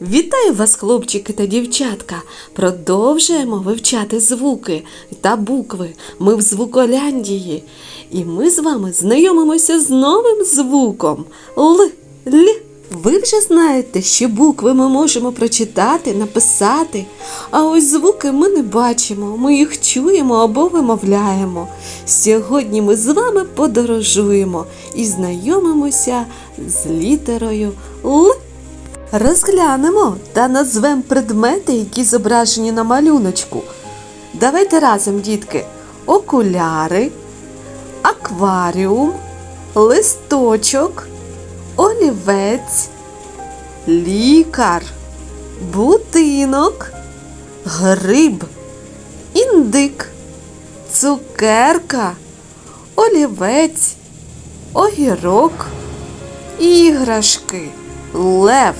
Вітаю вас, хлопчики та дівчатка! Продовжуємо вивчати звуки та букви. Ми в звуколяндії. І ми з вами знайомимося з новим звуком Л. Л. Ви вже знаєте, що букви ми можемо прочитати, написати, а ось звуки ми не бачимо, ми їх чуємо або вимовляємо. Сьогодні ми з вами подорожуємо і знайомимося з літерою Л. Розглянемо та назвемо предмети, які зображені на малюночку. Давайте разом, дітки, окуляри, акваріум, листочок, олівець, лікар, будинок, гриб, індик, цукерка, олівець, огірок, іграшки, лев.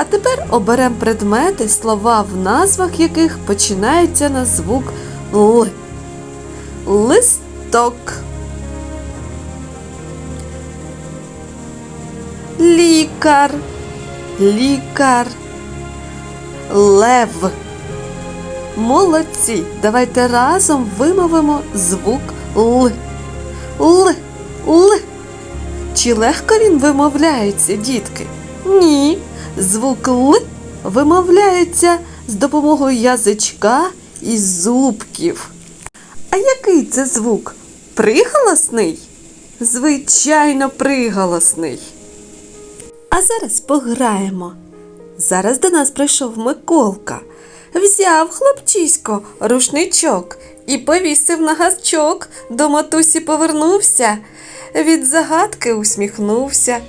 А тепер оберемо предмети, слова в назвах яких починаються на звук Л. Листок. Лікар. Лікар. Лев. Молодці. Давайте разом вимовимо звук Л. Л. Л. Чи легко він вимовляється, дітки? Ні. Звук Л вимовляється з допомогою язичка і зубків. А який це звук? Приголосний? Звичайно, приголосний. А зараз пограємо. Зараз до нас прийшов Миколка. Взяв хлопчисько рушничок і повісив на гачок. До матусі повернувся. Від загадки усміхнувся.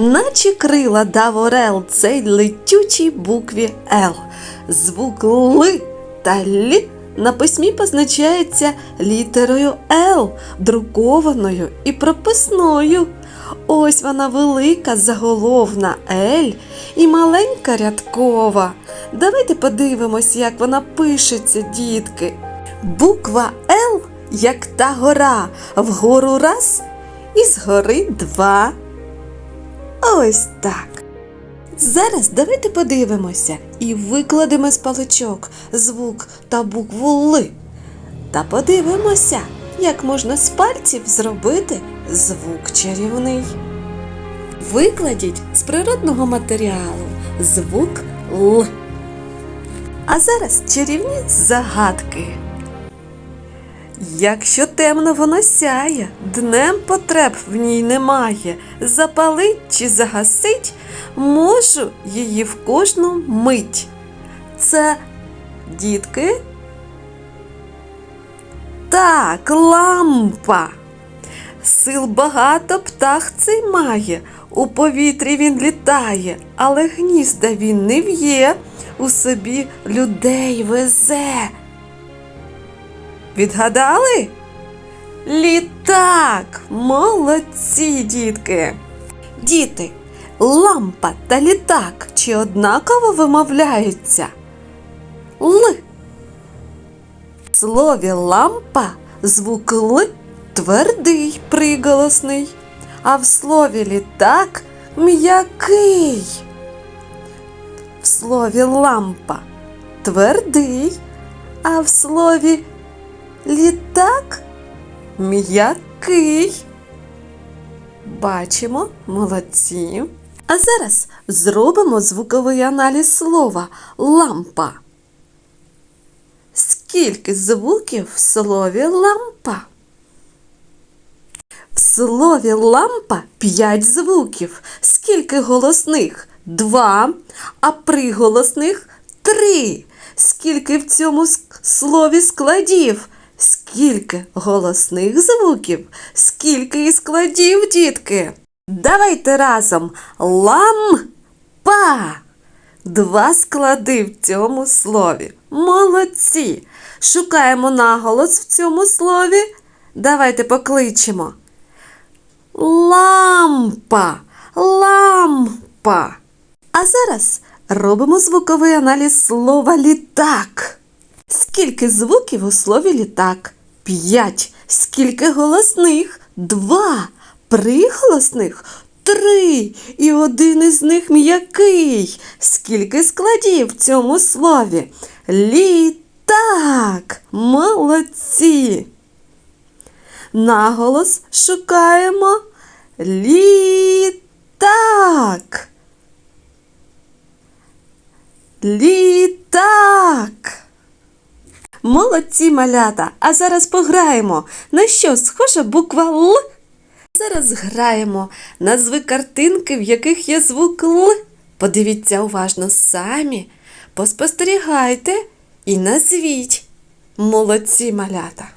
Наче крила дав орел цей летючій букві Л. Звук Л та Л на письмі позначається літерою Л, друкованою і прописною. Ось вона велика заголовна Л і маленька рядкова. Давайте подивимось, як вона пишеться, дітки. Буква Л, як та гора, вгору раз і згори два. Ось так. Зараз давайте подивимося і викладемо з паличок звук та букву Л. Та подивимося, як можна з пальців зробити звук чарівний. Викладіть з природного матеріалу звук Л. А зараз чарівні загадки. Якщо темно воно сяє, днем потреб в ній немає. Запалить чи загасить, можу її в кожну мить. Це дітки. Так, лампа. Сил багато птах цей має, у повітрі він літає, але гнізда він не в'є, у собі людей везе. Відгадали? Літак! Молодці, дітки! Діти, лампа та літак чи однаково вимовляються? Л. В слові лампа звук Л твердий приголосний, а в слові літак м'який. В слові лампа твердий, а в слові літак м'який. Бачимо, молодці. А зараз зробимо звуковий аналіз слова лампа. Скільки звуків в слові лампа? В слові лампа п'ять звуків. Скільки голосних? Два, а приголосних три. Скільки в цьому слові складів? Скільки голосних звуків? Скільки і складів, дітки? Давайте разом лампа. Два склади в цьому слові. Молодці. Шукаємо наголос в цьому слові. Давайте покличемо. Лампа, лампа. А зараз робимо звуковий аналіз слова літак. Скільки звуків у слові літак? П'ять. Скільки голосних? Два. Приголосних? три, і один із них м'який. Скільки складів в цьому слові? Літак. Молодці. Наголос шукаємо. Літак. Літак. Молодці малята. А зараз пограємо. На що схожа буква Л? Зараз граємо. Назви картинки, в яких є звук Л. Подивіться уважно самі, поспостерігайте і назвіть. Молодці малята.